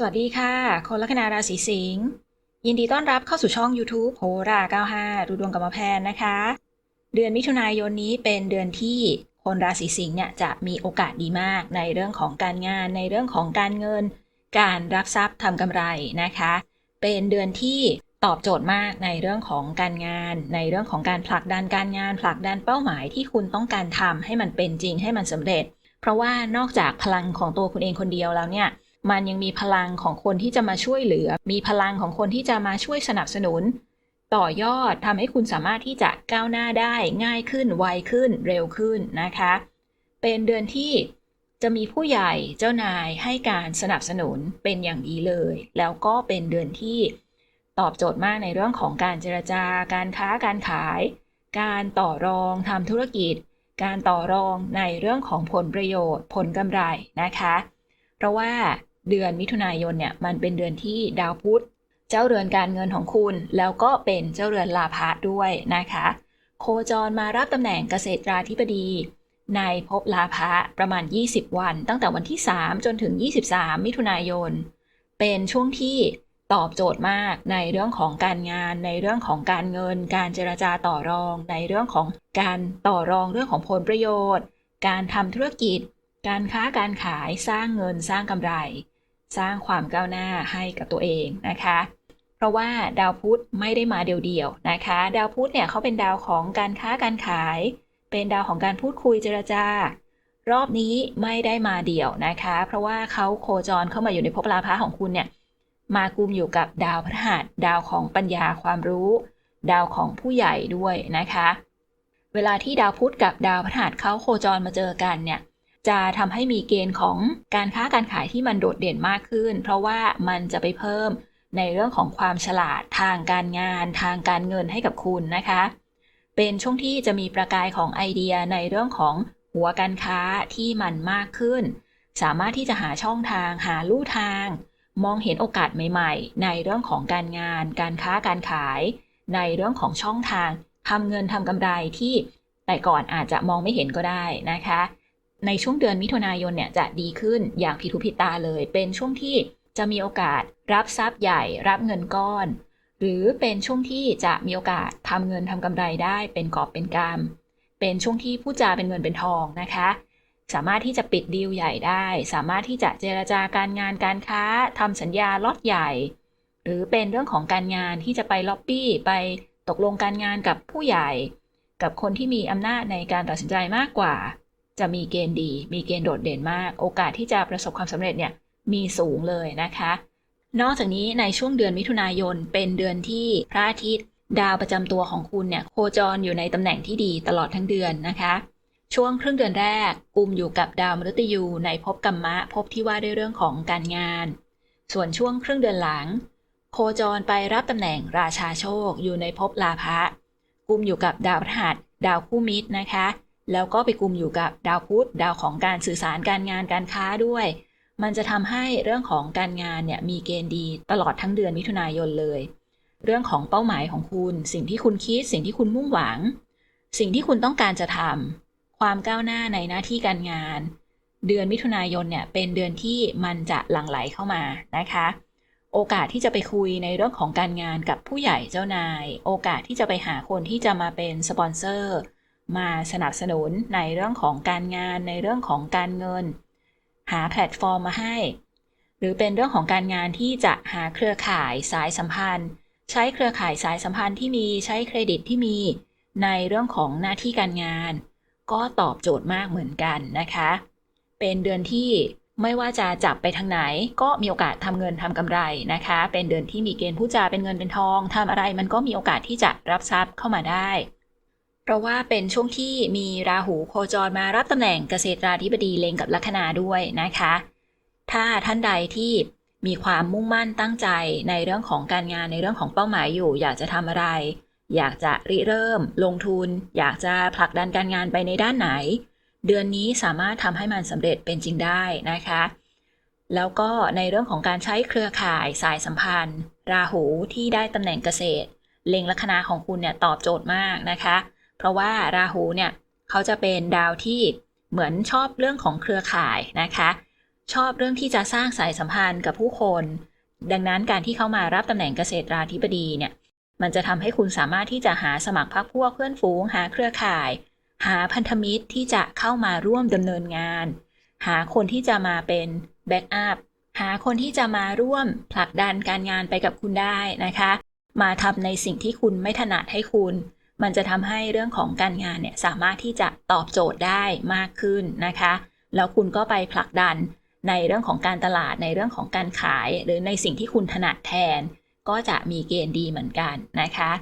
สวัสดีค่ะ คนลัคนาราศีสิงห์ยินดีต้อนรับเข้าสู่ช่อง YouTube โหรา 95 ดูดวงกับหมอแพนนะคะ เดือนมิถุนายนนี้เป็นเดือนที่คนราศีสิงห์เนี่ยจะมีโอกาสดีมากในเรื่องของการงาน ในเรื่องของการเงิน การรับทรัพย์ทำกำไรนะคะ เป็นเดือนที่ตอบโจทย์มากในเรื่องของการงาน ในเรื่องของการผลักดันการงาน ผลักดันเป้าหมายที่คุณต้องการทำให้มันเป็นจริงให้มันสำเร็จ เพราะว่านอกจากพลังของตัวคุณเองคนเดียวแล้วเนี่ย มันยังมีพลังของคนที่จะมาช่วยเหลือ มีพลังของคนที่จะมาช่วยสนับสนุน ต่อยอดทำให้คุณสามารถที่จะก้าวหน้าได้ง่ายขึ้นไวขึ้นเร็วขึ้นนะคะ เป็นเดือนที่จะมีผู้ใหญ่เจ้านายให้การสนับสนุนเป็นอย่างดีเลย แล้วก็เป็นเดือนที่ตอบโจทย์มากในเรื่องของการเจรจาการค้าการขาย การต่อรองทำธุรกิจ การต่อรองในเรื่องของผลประโยชน์ ผลกำไรนะคะ เพราะว่า เดือนมิถุนายนเนี่ยมันเป็นเดือนที่ดาวพุธเจ้าเรือนการเงินของคุณ แล้วก็เป็นเจ้าเรือนลาภะด้วยนะคะ โคจรมารับตำแหน่งเกษตราธิบดีในภพลาภะประมาณ 20 วัน ตั้งแต่วันที่ 3 จนถึง 23 มิถุนายน เป็นช่วงที่ตอบโจทย์มากในเรื่องของการงาน ในเรื่องของการเงิน การเจรจาต่อรอง ในเรื่องของการต่อรองเรื่องของผลประโยชน์ การทำธุรกิจ การค้าการขายสร้างเงินสร้างกำไร สร้างความก้าวหน้าให้กับตัวเองนะคะ เพราะว่าดาวพุธไม่ได้มาเดียวๆนะคะ ดาวพุธเนี่ยเขาเป็นดาวของการค้าการขาย เป็นดาวของการพูดคุยเจรจา รอบนี้ไม่ได้มาเดี่ยวนะคะ เพราะว่าเขาโคจรเข้ามาอยู่ในภพลาภะของคุณเนี่ยมากุมอยู่กับดาวพฤหัสดาวของปัญญาความรู้ ดาวของผู้ใหญ่ด้วยนะคะ เวลาที่ดาวพุธกับดาวพฤหัสเขาโคจรมาเจอกันเนี่ย จะทำให้มีเกณฑ์ของการค้าการขายที่มันโดดเด่นมากขึ้น เพราะว่ามันจะไปเพิ่มในเรื่องของความฉลาดทางการงาน ทางการเงินให้กับคุณนะคะ เป็นช่วงที่จะมีประกายของไอเดียในเรื่องของหัวการค้าที่มันมากขึ้น สามารถที่จะหาช่องทางหาลู่ทาง มองเห็นโอกาสใหม่ๆ ในเรื่องของการงาน การค้าการขาย ในเรื่องของช่องทางทำเงินทำกำไรที่แต่ก่อนอาจจะมองไม่เห็นก็ได้นะคะ ในช่วงเดือนมิถุนายนเนี่ยจะดีขึ้นอย่างผิดหูผิดตาเลย เป็นช่วงที่จะมีโอกาสรับทรัพย์ใหญ่ รับเงินก้อน หรือเป็นช่วงที่จะมีโอกาสทำเงินทำกำไรได้เป็นกอบเป็นกำเป็นช่วงที่ผู้จาเป็นเงินเป็นทองนะคะ สามารถที่จะปิดดีลใหญ่ได้ สามารถที่จะเจรจาการงานการค้าทำสัญญาล็อตใหญ่ หรือเป็นเรื่องของการงานที่จะไปล็อบบี้ไปตกลงการงานกับผู้ใหญ่ กับคนที่มีอำนาจในการตัดสินใจมากกว่า จะมีเกณฑ์ดี มีเกณฑ์โดดเด่นมาก โอกาสที่จะประสบความสำเร็จเนี่ยมีสูงเลยนะคะ นอกจากนี้ในช่วงเดือนมิถุนายนเป็นเดือนที่พระอาทิตย์ ดาวประจำตัวของคุณเนี่ยโคจรอยู่ในตำแหน่งที่ดีตลอดทั้งเดือนนะคะ ช่วงครึ่งเดือนแรกกลุ่มอยู่กับดาวมฤตยูในภพกัมมะภพที่ว่าด้วยเรื่องของการงาน ส่วนช่วงครึ่งเดือนหลัง โคจรไปรับตำแหน่งราชาโชคอยู่ในภพลาภะกลุ่มอยู่กับดาวพฤหัสดาวคู่มิตรนะคะ แล้วก็ไปกลุ่มอยู่กับดาวพุธดาวของการสื่อสารการงานการค้าด้วย มันจะทำให้เรื่องของการงานเนี่ยมีเกณฑ์ดีตลอดทั้งเดือนมิถุนายนเลย เรื่องของเป้าหมายของคุณ สิ่งที่คุณคิด สิ่งที่คุณมุ่งหวัง สิ่งที่คุณต้องการจะทำความก้าวหน้าในหน้าที่การงาน เดือนมิถุนายนเนี่ยเป็นเดือนที่มันจะหลั่งไหลเข้ามานะคะโอกาสที่จะไปคุยในเรื่องของการงานกับผู้ใหญ่เจ้านาย โอกาสที่จะไปหาคนที่จะมาเป็นสปอนเซอร์ มาสนับสนุนในเรื่องของการงานในเรื่องของการเงิน หาแพลตฟอร์มมาให้ หรือเป็นเรื่องของการงานที่จะหาเครือข่ายสายสัมพันธ์ ใช้เครือข่ายสายสัมพันธ์ที่มีใช้เครดิตที่มีในเรื่องของหน้าที่การงาน ก็ตอบโจทย์มากเหมือนกันนะคะ เป็นเดือนที่ไม่ว่าจะจับไปทางไหน ก็มีโอกาสทำเงินทำกำไรนะคะ เป็นเดือนที่มีเกณฑ์ผู้จาเป็นเงินเป็นทองทำอะไรมันก็มีโอกาสที่จะรับทรัพย์เข้ามาได้ เพราะว่าเป็นช่วงที่มีราหูโคจรมารับตำแหน่งเกษตราธิบดีเลงกับลัคนาด้วยนะคะ ถ้าท่านใดที่มีความมุ่งมั่นตั้งใจในเรื่องของการงานในเรื่องของเป้าหมายอยู่ อยากจะทำอะไร อยากจะริเริ่ม ลงทุน อยากจะผลักดันการงานไปในด้านไหน เดือนนี้สามารถทำให้มันสำเร็จเป็นจริงได้นะคะ แล้วก็ในเรื่องของการใช้เครือข่ายสายสัมพันธ์ ราหูที่ได้ตำแหน่งเกษตร เล็งลัคนาของคุณเนี่ยตอบโจทย์มากนะคะ เพราะว่าราหูเนี่ยเขาจะเป็นดาวที่เหมือนชอบเรื่องของเครือข่ายนะคะ ชอบเรื่องที่จะสร้างสายสัมพันธ์กับผู้คน ดังนั้นการที่เข้ามารับตำแหน่งเกษตราธิบดีเนี่ยมันจะทำให้คุณสามารถที่จะหาสมัครพรรคพวกเพื่อนฝูง หาเครือข่าย หาพันธมิตรที่จะเข้ามาร่วมดำเนินงาน หาคนที่จะมาเป็นแบ็กอัพหาคนที่จะมาร่วมผลักดันการงานไปกับคุณได้นะคะ มาทำในสิ่งที่คุณไม่ถนัดให้คุณ มันจะทำให้เรื่องของการงานเนี่ยสามารถที่จะตอบโจทย์ได้มากขึ้นนะคะ แล้วคุณก็ไปผลักดันในเรื่องของการตลาดในเรื่องของการขาย หรือในสิ่งที่คุณถนัดแทน ก็จะมีเกณฑ์ดีเหมือนกันนะคะ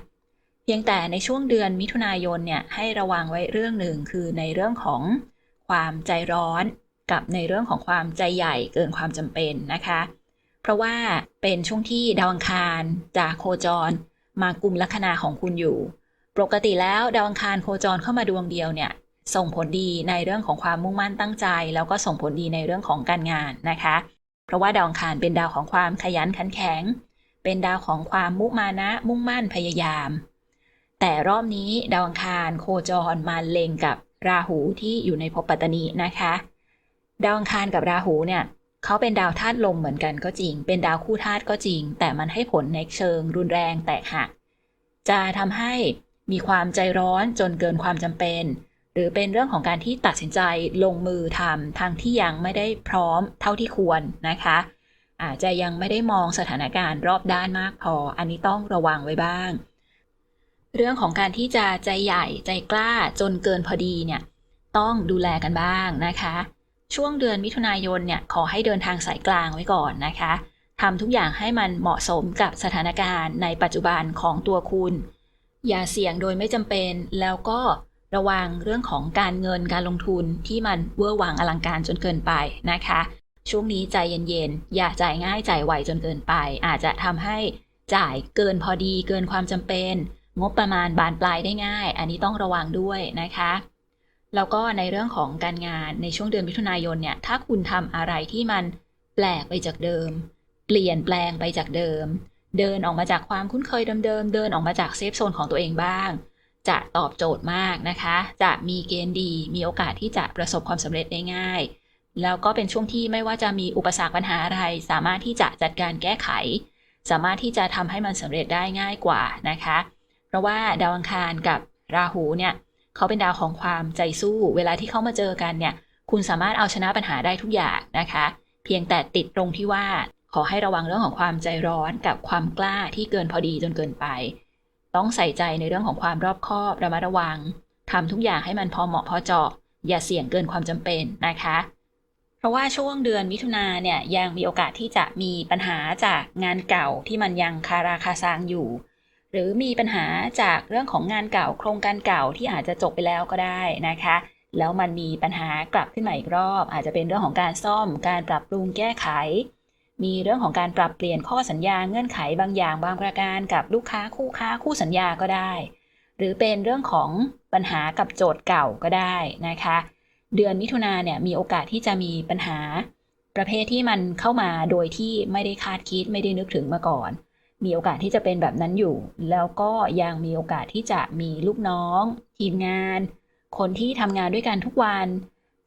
เพียงแต่ในช่วงเดือนมิถุนายนเนี่ยให้ระวังไว้เรื่องหนึ่งคือในเรื่องของความใจร้อนกับในเรื่องของความใจใหญ่เกินความจำเป็นนะคะ เพราะว่าเป็นช่วงที่ดาวอังคารจากโคจร มากุมลัคนาของคุณอยู่ ปกติแล้วดาวอังคารโคจรเข้ามาดวงเดียวเนี่ย ส่งผลดีในเรื่องของความมุ่งมั่นตั้งใจ แล้วก็ส่งผลดีในเรื่องของการงานนะคะ เพราะว่าดาวอังคารเป็นดาวของความขยันขันแข็ง เป็นดาวของความมุมานะ มุ่งมั่นพยายาม แต่รอบนี้ดาวอังคารโคจรมาเล็งกับราหูที่อยู่ในภพปัตตนีนะคะ ดาวอังคารกับราหูเนี่ยเขาเป็นดาวธาตุลมเหมือนกันก็จริง เป็นดาวคู่ธาตุก็จริง แต่มันให้ผลในเชิงรุนแรงแตกหักจะทำให้ มีความใจร้อนจนเกินความจำเป็น หรือเป็นเรื่องของการที่ตัดสินใจลงมือทำทางที่ยังไม่ได้พร้อมเท่าที่ควรนะคะ อาจจะยังไม่ได้มองสถานการณ์รอบด้านมากพอ อันนี้ต้องระวังไว้บ้าง เรื่องของการที่จะใจใหญ่ใจกล้าจนเกินพอดีเนี่ยต้องดูแลกันบ้างนะคะ ช่วงเดือนมิถุนายนเนี่ยขอให้เดินทางสายกลางไว้ก่อนนะคะทำทุกอย่างให้มันเหมาะสมกับสถานการณ์ในปัจจุบันของตัวคุณ อย่าเสี่ยงโดยไม่จำเป็น แล้วก็ระวังเรื่องของการเงินการลงทุนที่มันเวอร์วังอลังการจนเกินไปนะคะ ช่วงนี้ใจเย็นๆ อย่าจ่ายง่ายจ่ายไวจนเกินไป อาจจะทำให้จ่ายเกินพอดีเกินความจำเป็น งบประมาณบานปลายได้ง่าย อันนี้ต้องระวังด้วยนะคะ แล้วก็ในเรื่องของการงานในช่วงเดือนมิถุนายนเนี่ย ถ้าคุณทำอะไรที่มันแปลกไปจากเดิม เปลี่ยนแปลงไปจากเดิม เดินออกมาจากความคุ้นเคยเดิมๆ เดินออกมาจากเซฟโซนของตัวเองบ้าง จะตอบโจทย์มากนะคะ จะมีเกณฑ์ดี มีโอกาสที่จะประสบความสำเร็จได้ง่าย แล้วก็เป็นช่วงที่ไม่ว่าจะมีอุปสรรคปัญหาอะไร สามารถที่จะจัดการแก้ไข สามารถที่จะทำให้มันสำเร็จได้ง่ายกว่านะคะ เพราะว่าดาวอังคารกับราหูเนี่ยเขาเป็นดาวของความใจสู้ เวลาที่เขามาเจอกันเนี่ย คุณสามารถเอาชนะปัญหาได้ทุกอย่างนะคะ เพียงแต่ติดตรงที่ว่า ขอให้ระวังเรื่องของความใจร้อนกับความกล้าที่เกินพอดีจนเกินไป ต้องใส่ใจในเรื่องของความรอบคอบระมัดระวังทำทุกอย่างให้มันพอเหมาะพอเจาะ อย่าเสี่ยงเกินความจำเป็นนะคะ เพราะว่าช่วงเดือนมิถุนาเนี่ยยังมีโอกาสที่จะมีปัญหาจากงานเก่าที่มันยังคาราคาซังอยู่ หรือมีปัญหาจากเรื่องของงานเก่าโครงการเก่าที่อาจจะจบไปแล้วก็ได้นะคะแล้วมันมีปัญหากลับขึ้นมาอีกรอบ อาจจะเป็นเรื่องของการซ่อมการปรับปรุงแก้ไข มีเรื่องของการปรับเปลี่ยนข้อสัญญาเงื่อนไขบางอย่างบางประการกับลูกค้าคู่ค้าคู่สัญญาก็ได้ หรือเป็นเรื่องของปัญหากับโจทย์เก่าก็ได้นะคะ เดือนมิถุนาเนี่ยมีโอกาสที่จะมีปัญหาประเภทที่มันเข้ามาโดยที่ไม่ได้คาดคิดไม่ได้นึกถึงมาก่อน มีโอกาสที่จะเป็นแบบนั้นอยู่ แล้วก็ยังมีโอกาสที่จะมีลูกน้อง ทีมงาน คนที่ทำงานด้วยกันทุกวัน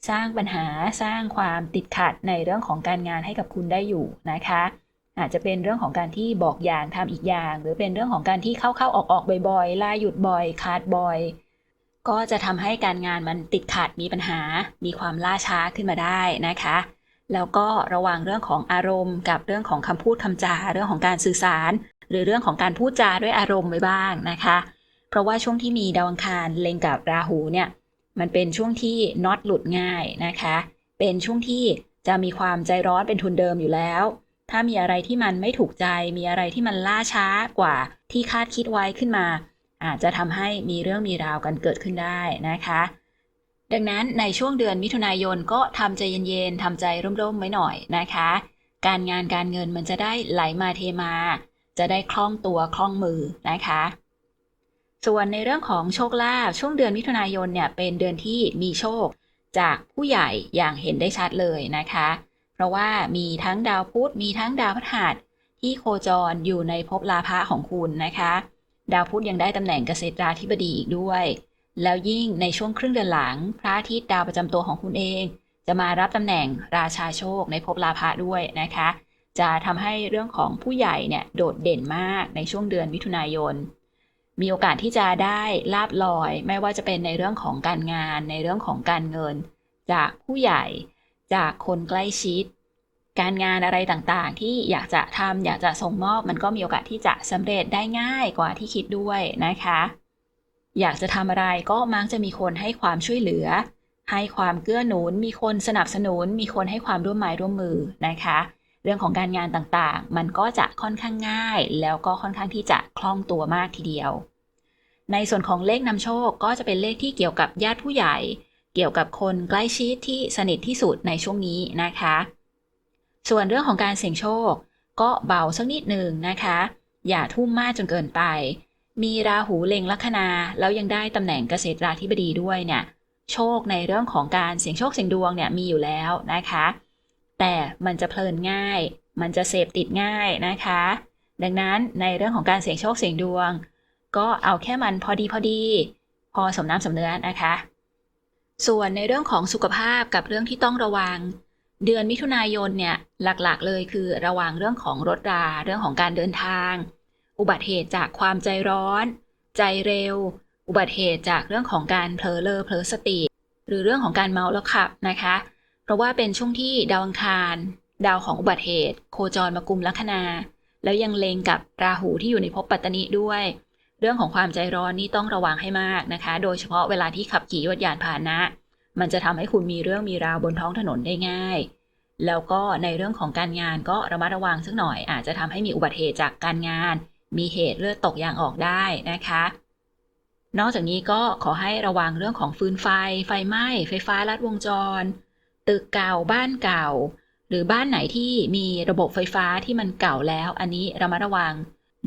สร้างปัญหาสร้างความติดขัดในเรื่องของการงานให้กับคุณได้อยู่นะคะ อาจจะเป็นเรื่องของการที่บอกอย่างทำอีกอย่าง หรือเป็นเรื่องของการที่เข้าๆออกๆบ่อยๆลาหยุดบ่อยขาดบ่อย ก็จะทำให้การงานมันติดขัดมีปัญหา มีความล่าช้าขึ้นมาได้นะคะ แล้วก็ระวังเรื่องของอารมณ์ กับเรื่องของคำพูดคำจาเรื่องของการสื่อสาร หรือเรื่องของการพูดจาด้วยอารมณ์ไว้บ้างนะคะ เพราะว่าช่วงที่มีดาวอังคารเล็งกับราหูเนี่ย มันเป็นช่วงที่น็อตหลุดง่ายนะคะ เป็นช่วงที่จะมีความใจร้อนเป็นทุนเดิมอยู่แล้ว ถ้ามีอะไรที่มันไม่ถูกใจ มีอะไรที่มันล่าช้ากว่าที่คาดคิดไว้ขึ้นมา อาจจะทำให้มีเรื่องมีราวกันเกิดขึ้นได้นะคะ ดังนั้นในช่วงเดือนมิถุนายนก็ทำใจเย็นๆทำใจร่มๆไว้หน่อยนะคะ การงานการเงินมันจะได้ไหลมาเทมา จะได้คล่องตัวคล่องมือนะคะ ส่วนในเรื่องของโชคลาภช่วงเดือนมิถุนายนเนี่ยเป็นเดือนที่มีโชคจากผู้ใหญ่อย่างเห็นได้ชัดเลยนะคะ เพราะว่ามีทั้งดาวพุธมีทั้งดาวพฤหัสที่โคจรอยู่ในภพลาภะของคุณนะคะ ดาวพุธยังได้ตำแหน่งเกษตราธิบดีอีกด้วย แล้วยิ่งในช่วงครึ่งเดือนหลัง พระอาทิตย์ดาวประจำตัวของคุณเอง จะมารับตำแหน่งราชาโชคในภพลาภะด้วยนะคะ จะทำให้เรื่องของผู้ใหญ่เนี่ยโดดเด่นมากในช่วงเดือนมิถุนายน มีโอกาสที่จะได้ลาบลอย ไม่ว่าจะเป็นในเรื่องของการงาน ในเรื่องของการเงิน จากผู้ใหญ่ จากคนใกล้ชิด การงานอะไรต่างๆ ที่อยากจะทำอยากจะส่งมอบมันก็มีโอกาสที่จะสำเร็จได้ง่ายกว่าที่คิดด้วยนะคะ อยากจะทำอะไรก็มักจะมีคนให้ความช่วยเหลือ ให้ความเกื้อหนุน มีคนสนับสนุน มีคนให้ความร่วมไม้ร่วมมือนะคะ เรื่องของการงานต่างๆ มันก็จะค่อนข้างง่าย แล้วก็ค่อนข้างที่จะคล่องตัวมากทีเดียว ในส่วนของเลขนำโชคก็จะเป็นเลขที่เกี่ยวกับญาติผู้ใหญ่ เกี่ยวกับคนใกล้ชิดที่สนิทที่สุดในช่วงนี้นะคะ ส่วนเรื่องของการเสี่ยงโชค ก็เบาสักนิดหนึ่งนะคะ อย่าทุ่มมากจนเกินไป มีราหูเล็งลัคนาแล้วยังได้ตำแหน่งเกษตราธิบดีด้วยเนี่ย โชคในเรื่องของการเสี่ยงโชคเสี่ยงดวงเนี่ยมีอยู่แล้วนะคะ แต่มันจะเพลินง่าย มันจะเสพติดง่ายนะคะ ดังนั้นในเรื่องของการเสี่ยงโชคเสี่ยงดวง ก็เอาแค่มันพอดีพอดี พอสมน้ำสมเนื้อนะคะ ส่วนในเรื่องของสุขภาพกับเรื่องที่ต้องระวัง เดือนมิถุนายนเนี่ยหลักๆ เลยคือระวังเรื่องของรถราเรื่องของการเดินทาง อุบัติเหตุจากความใจร้อน ใจเร็ว อุบัติเหตุจากเรื่องของการเผลอเลอเผลอสติ หรือเรื่องของการเมาแล้วขับนะคะ ราะว่าเป็นช่วงที่ดาวอังคาร ดาวของอุบัติเหตุ โคจรมากุมลัคนา แล้วยังเลงกับราหูที่อยู่ในภพปัตตนิด้วย เรื่องของความใจร้อนนี่ต้องระวังให้มากนะคะ โดยเฉพาะเวลาที่ขับขี่ยวดยานพาหนะ มันจะทำให้คุณมีเรื่องมีราวบนท้องถนนได้ง่าย แล้วก็ในเรื่องของการงานก็ระมัดระวังสักหน่อย อาจจะทำให้มีอุบัติเหตุจากการงาน มีเหตุเลือดตกยางออกได้นะคะ นอกจากนี้ก็ขอให้ระวังเรื่องของฟืนไฟ ไฟไหม้ ไฟฟ้าลัดวงจร ตึกเก่าบ้านเก่า หรือบ้านไหนที่มีระบบไฟฟ้าที่มันเก่าแล้ว อันนี้ระมัดระวัง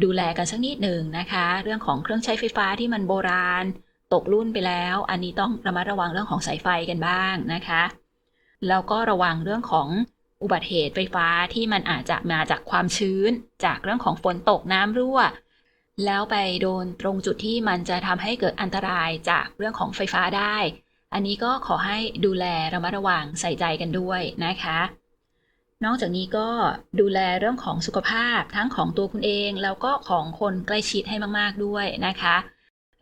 ดูแลกันสักนิดหนึ่งนะคะ เรื่องของเครื่องใช้ไฟฟ้าที่มันโบราณ ตกรุ่นไปแล้ว อันนี้ต้องระมัดระวังเรื่องของสายไฟกันบ้างนะคะแล้วก็ระวังเรื่องของอุบัติเหตุไฟฟ้าที่มันอาจจะมาจากความชื้น จากเรื่องของฝนตกน้ำรั่ว แล้วไปโดนตรงจุดที่มันจะทำให้เกิดอันตรายจากเรื่องของไฟฟ้าได้ อันนี้ก็ขอให้ดูแลระมัดระวังใส่ใจกันด้วยนะคะ นอกจากนี้ก็ดูแลเรื่องของสุขภาพทั้งของตัวคุณเอง แล้วก็ของคนใกล้ชิดให้มากๆด้วยนะคะ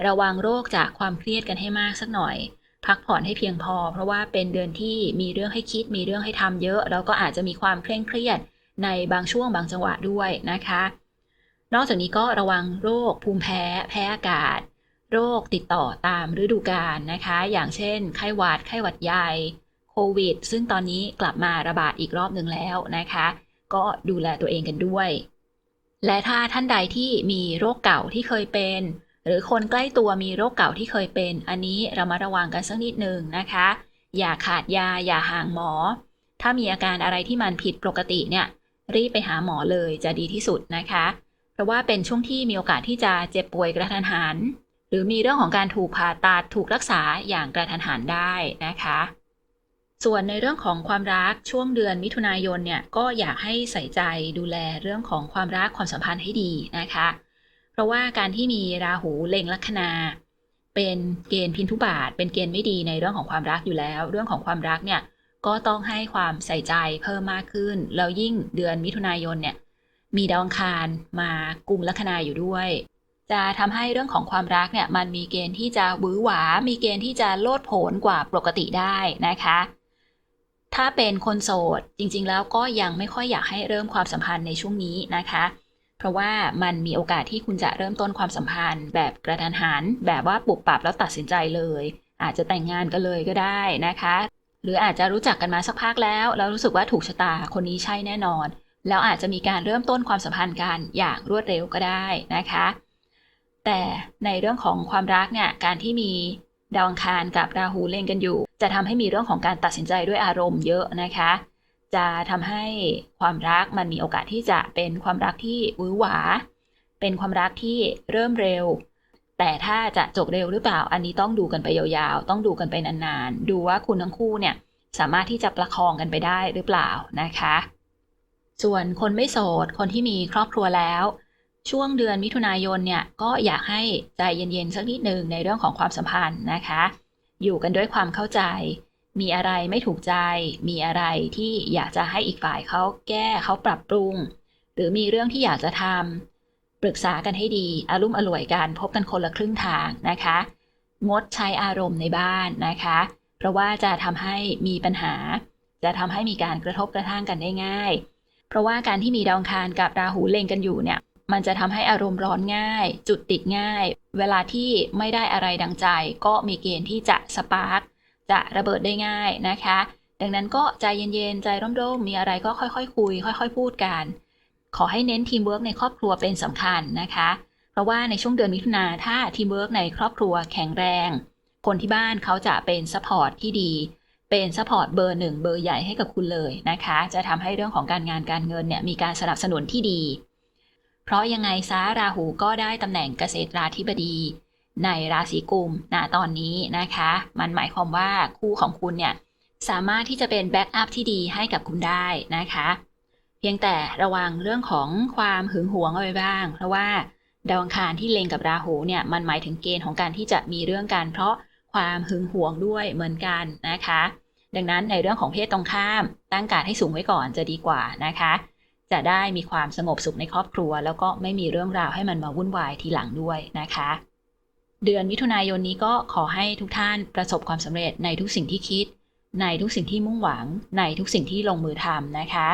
ระวังโรคจากความเครียดกันให้มากสักหน่อย พักผ่อนให้เพียงพอ เพราะว่าเป็นเดือนที่มีเรื่องให้คิดมีเรื่องให้ทำเยอะ แล้วก็อาจจะมีความเคร่งเครียดในบางช่วงบางจังหวะด้วยนะคะ นอกจากนี้ก็ระวังโรคภูมิแพ้ แพ้อากาศ โรคติดต่อตามฤดูกาลนะคะ อย่างเช่น ไข้หวัด ไข้หวัดใหญ่โควิด ซึ่งตอนนี้กลับมาระบาดอีกรอบหนึ่งแล้วนะคะ ก็ดูแลตัวเองกันด้วย และถ้าท่านใดที่มีโรคเก่าที่เคยเป็น หรือคนใกล้ตัวมีโรคเก่าที่เคยเป็น อันนี้เรามาระวังกันสักนิดหนึ่งนะคะ อย่าขาดยา อย่าห่างหมอ ถ้ามีอาการอะไรที่มันผิดปกติเนี่ย รีบไปหาหมอเลยจะดีที่สุดนะคะ เพราะว่าเป็นช่วงที่มีโอกาสที่จะเจ็บป่วยกระทันหัน หรือมีเรื่องของการถูกผ่าตัดถูกรักษาอย่างกระทันหันได้นะคะ ส่วนในเรื่องของความรักช่วงเดือนมิถุนายนเนี่ยก็อยากให้ใส่ใจดูแลเรื่องของความรักความสัมพันธ์ให้ดีนะคะ เพราะว่าการที่มีราหูเล็งลัคนา เป็นเกณฑ์พินทุบาท เป็นเกณฑ์ไม่ดีในเรื่องของความรักอยู่แล้ว เรื่องของความรักเนี่ยก็ต้องให้ความใส่ใจเพิ่มมากขึ้น แล้วยิ่งเดือนมิถุนายนเนี่ยมีดาวอังคารมากุมลัคนาอยู่ด้วย จะทำให้เรื่องของความรักเนี่ยมันมีเกณฑ์ที่จะหวือหวา มีเกณฑ์ที่จะโลดโผนกว่าปกติได้นะคะ ถ้าเป็นคนโสดจริงๆแล้วก็ยังไม่ค่อยอยากให้เริ่มความสัมพันธ์ในช่วงนี้นะคะ เพราะว่ามันมีโอกาสที่คุณจะเริ่มต้นความสัมพันธ์ แบบกระทันหัน แบบว่าปุบปับแล้วตัดสินใจเลย อาจจะแต่งงานกันเลยก็ได้นะคะ หรืออาจจะรู้จักกันมาสักพักแล้ว แล้วรู้สึกว่าถูกชะตาคนนี้ใช่แน่นอน แล้วอาจจะมีการเริ่มต้นความสัมพันธ์กันอย่างรวดเร็วก็ได้นะคะ แต่ในเรื่องของความรักเนี่ยการที่มีดาวอังคารกับราหูเล็งกันอยู่ จะทำให้มีเรื่องของการตัดสินใจด้วยอารมณ์เยอะนะคะ จะทำให้ความรักมันมีโอกาสที่จะเป็นความรักที่หวือหวา เป็นความรักที่เริ่มเร็ว แต่ถ้าจะจบเร็วหรือเปล่าอันนี้ต้องดูกันไปยาวๆ ต้องดูกันไปนานๆ ดูว่าคุณทั้งคู่เนี่ยสามารถที่จะประคองกันไปได้หรือเปล่านะคะ ส่วนคนไม่โสด คนที่มีครอบครัวแล้ว ช่วงเดือนมิถุนายนเนี่ยก็อยากให้ใจเย็นๆสักนิดหนึ่งในเรื่องของความสัมพันธ์นะคะ อยู่กันด้วยความเข้าใจ มีอะไรไม่ถูกใจ มีอะไรที่อยากจะให้อีกฝ่ายเขาแก้เขาปรับปรุง หรือมีเรื่องที่อยากจะทำปรึกษากันให้ดีอารุ่มอร่วยกันพบกันคนละครึ่งทางนะคะ งดใช้อารมณ์ในบ้านนะคะ เพราะว่าจะทำให้มีปัญหา จะทำให้มีการกระทบกระทั่งกันได้ง่าย เพราะว่าการที่มีดาวคารกับราหูเล็งกันอยู่เนี่ย มันจะทำให้อารมณ์ร้อนง่าย จุดติดง่าย เวลาที่ไม่ได้อะไรดังใจ ก็มีเกณฑ์ที่จะสปาร์กจะระเบิดได้ง่ายนะคะ ดังนั้นก็ใจเย็นๆ ใจร่มๆ มีอะไรก็ค่อยๆคคุย ค่อย ๆ พูดกัน ขอให้เน้นทีมเวิร์กในครอบครัวเป็นสำคัญนะคะ เพราะว่าในช่วงเดือนมิถุนาถ้าทีมเวิร์กในครอบครัวแข็งแรง คนที่บ้านเขาจะเป็นซัพพอร์ตที่ดีเป็นซัพพอร์ตเบอร์หนึ่งเบอร์ใหญ่ให้กับคุณเลยนะคะ จะทำให้เรื่องของการงานการเงินเนี่ยมีการสนับสนุนที่ดี เพราะยังไงซาราหูก็ได้ตำแหน่งเกษตราธิบดี ในราศีกุมณตอนนี้นะคะ มันหมายความว่าคู่ของคุณเนี่ยสามารถที่จะเป็นแบ็กอัพที่ดีให้กับคุณได้นะคะ เพียงแต่ระวังเรื่องของความหึงหวงเอาไว้บ้าง เพราะว่าดาวอังคารที่เล็งกับราหูเนี่ยมันหมายถึงเกณฑ์ของการที่จะมีเรื่องกัน เพราะความหึงหวงด้วยเหมือนกันนะคะ ดังนั้นในเรื่องของเพศตรงข้ามตั้งการให้สูงไว้ก่อนจะดีกว่านะคะ จะได้มีความสงบสุขในครอบครัว แล้วก็ไม่มีเรื่องราวให้มันมาวุ่นวายทีหลังด้วยนะคะ เดือนมิถุนายนนี้ก็ขอให้ทุกท่านประสบความสำเร็จในทุกสิ่งที่คิด ในทุกสิ่งที่มุ่งหวัง ในทุกสิ่งที่ลงมือทำนะคะ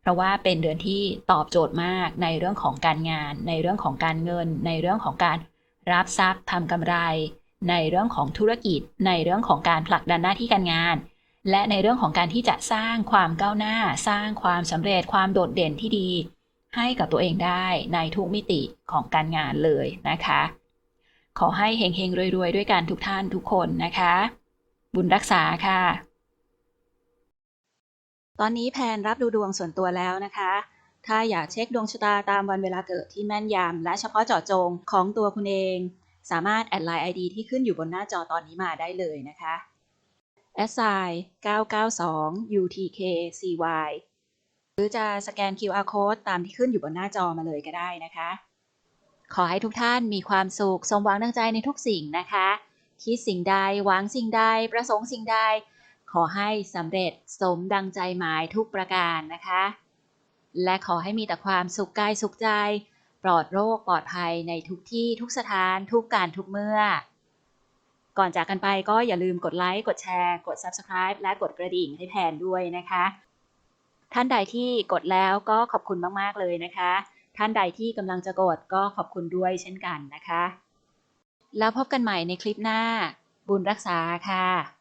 เพราะว่าเป็นเดือนที่ตอบโจทย์มากในเรื่องของการงาน ในเรื่องของการเงิน ในเรื่องของการรับทรัพย์ทำกำไร ในเรื่องของธุรกิจ ในเรื่องของการผลักดันหน้าที่การงาน และในเรื่องของการที่จะสร้างความก้าวหน้า สร้างความสำเร็จความโดดเด่นที่ดี ให้กับตัวเองได้ในทุกมิติของการงานเลยนะคะ ขอให้เฮงๆรวยๆ ด้วยกันทุกท่านทุกคนนะคะ บุญรักษาค่ะ ตอนนี้แพนรับดูดวงส่วนตัวแล้วนะคะ ถ้าอยากเช็คดวงชะตาตามวันเวลาเกิดที่แม่นยำและเฉพาะเจาะจงของตัวคุณเอง สามารถแอดไลน์ ID ที่ขึ้นอยู่บนหน้าจอตอนนี้มาได้เลยนะคะ แอสไซ992 UTKCY หรือจะสแกน QR code ตามที่ขึ้นอยู่บนหน้าจอมาเลยก็ได้นะคะ ขอให้ทุกท่านมีความสุข สมหวังดังใจในทุกสิ่งนะคะ คิดสิ่งใด หวังสิ่งใด ประสงค์สิ่งใด ขอให้สำเร็จสมดังใจหมายทุกประการนะคะ และขอให้มีแต่ความสุขกายสุขใจ ปลอดโรคปลอดภัยในทุกที่ทุกสถานทุกการทุกเมื่อ ก่อนจากกันไปก็อย่าลืมกดไลค์ กดแชร์ กด Subscribe และกดกระดิ่งให้แพนด้วยนะคะ ท่านใดที่กดแล้วก็ขอบคุณมาก ๆ เลยนะคะ ท่านใดที่กำลังจะกดก็ขอบคุณด้วยเช่นกันนะคะ แล้วพบกันใหม่ในคลิปหน้า บุญรักษาค่ะ